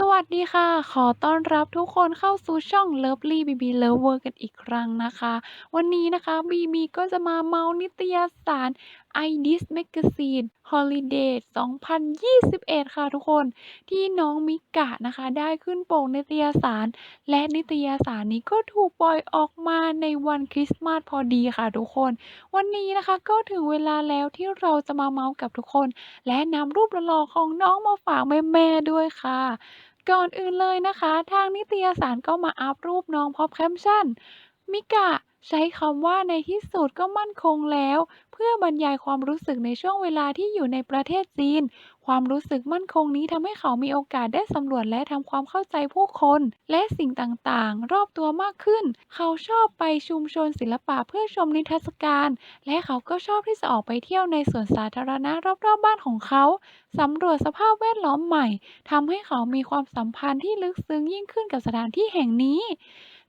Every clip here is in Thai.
สวัสดีค่ะ ขอต้อนรับทุกคนเข้าสู่ช่อง Lovely BB Lover กันอีกครั้งนะคะ วันนี้นะคะ BB ก็จะมาเมาท์นิตยสาร I This Magazine Holiday 2021 ค่ะทุกคนที่น้องมิกะนะคะ ได้ขึ้นปกนิตยสาร และนิตยสารนี้ก็ถูกปล่อยออกมาในวันคริสต์มาสพอดีค่ะทุกคน วันนี้นะคะก็ถึงเวลาแล้วที่เราจะมาเมาท์กับทุกคน และนำรูปหล่อของน้องมาฝากแม่ๆด้วยค่ะก่อนอื่นเลยนะคะ ทางนิตยสารก็มาอัปรูปน้องพร้อมแคปชั่น มิกะใช้คำว่าในที่สุดก็มั่นคงแล้ว พื่อบรรยายความรู้สึกในช่วงเวลาที่อยู่ในประเทศจีน ความรู้สึกมั่นคงนี้ทำให้เขามีโอกาสได้สำรวจและทำความเข้าใจผู้คน และสิ่งต่างๆ รอบตัวมากขึ้น เขาชอบไปชุมชนศิลปะเพื่อชมนิทรรศการ และเขาก็ชอบที่จะออกไปเที่ยวในสวนสาธารณะรอบๆบ้านของเขาสำรวจสภาพแวดล้อมใหม่ทำให้เขามีความสัมพันธ์ที่ลึกซึ้งยิ่งขึ้นกับสถานที่แห่งนี้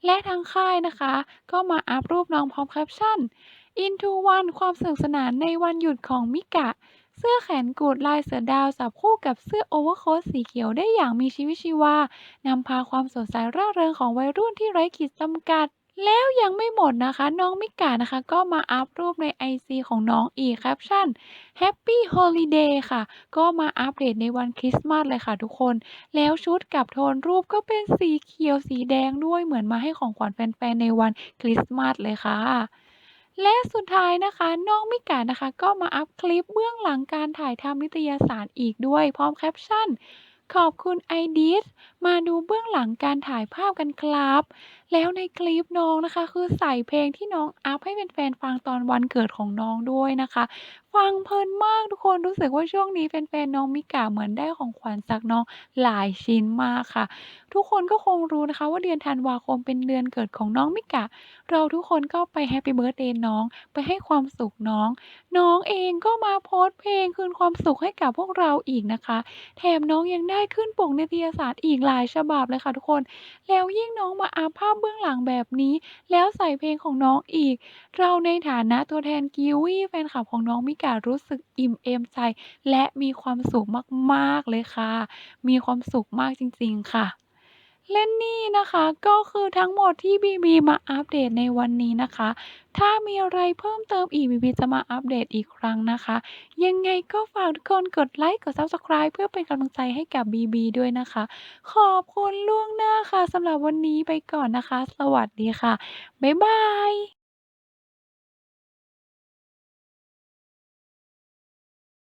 และทางค่ายนะคะ ก็มาอัปรูปน้องพร้อมแคปชั่น Into One ความสนุกสนานในวันหยุดของมิกะ เสื้อแขนกุดลายเสือดาวจับคู่กับเสื้อโอเวอร์โค้ทสีเขียวได้อย่างมีชีวิตชีวานำพาความสดใสร่าเริงของวัยรุ่นที่ไร้ขีดจำกัดแล้วยังไม่หมดนะคะ น้องมิกะนะคะ ก็มาอัปรูปในไอจีของน้องอีกแคปชั่น Happy Holiday ค่ะ ก็มาอัปเดตในวันคริสต์มาสเลยค่ะทุกคน แล้วชุดกับโทนรูปก็เป็นสีเขียวสีแดงด้วยเหมือนมาให้ของขวัญแฟนๆ ในวันคริสต์มาสเลยค่ะ และสุดท้ายนะคะ น้องมิกะนะคะ ก็มาอัพคลิปเบื้องหลังการถ่ายทำนิตยสารอีกด้วยพร้อมแคปชั่น ขอบคุณไอดีสมาดูเบื้องหลังการถ่ายภาพกันครับ แล้วในคลิปน้องนะคะ คือใส่เพลงที่น้องอัปให้แฟนๆฟังตอนวันเกิดของน้องด้วยนะคะ ฟังเพลินมากทุกคนรู้สึกว่าช่วงนี้แฟนๆน้องมิกะเหมือนได้ของขวัญจากน้องหลายชิ้นมากค่ะ ทุกคนก็คงรู้นะคะ ว่าเดือนธันวาคมเป็นเดือนเกิดของน้องมิกะเราทุกคนก็ไปแฮปปี้เบิร์ธเดย์น้องไปให้ความสุขน้อง น้องเองก็มาโพสต์เพลงคืนความสุขให้กับพวกเราอีกนะคะ แถมน้องยังได้ขึ้นปกนิตยสารอีกลายฉบับเลยค่ะทุกคน แล้วยิ่งน้องมาอัพภาพเบื้องหลังแบบนี้ แล้วใส่เพลงของน้องอีก เราในฐานะตัวแทนกิวี่แฟนคลับของน้องมิการู้สึกอิ่มเอมใจ และมีความสุขมากๆเลยค่ะ มีความสุขมากจริง ๆ ค่ะ และนี่นะคะก็คือทั้งหมดที่บีบีมาอัปเดตในวันนี้นะคะ ถ้ามีอะไรเพิ่มเติมอีกบีบีจะมาอัปเดตอีกครั้งนะคะ ยังไงก็ฝากทุกคนกดไลค์กด Subscribe เพื่อเป็นกำลังใจให้กับบีบีด้วยนะคะ ขอบคุณล่วงหน้าค่ะสำหรับวันนี้ไปก่อนนะคะ สวัสดีค่ะ บ๊ายบาย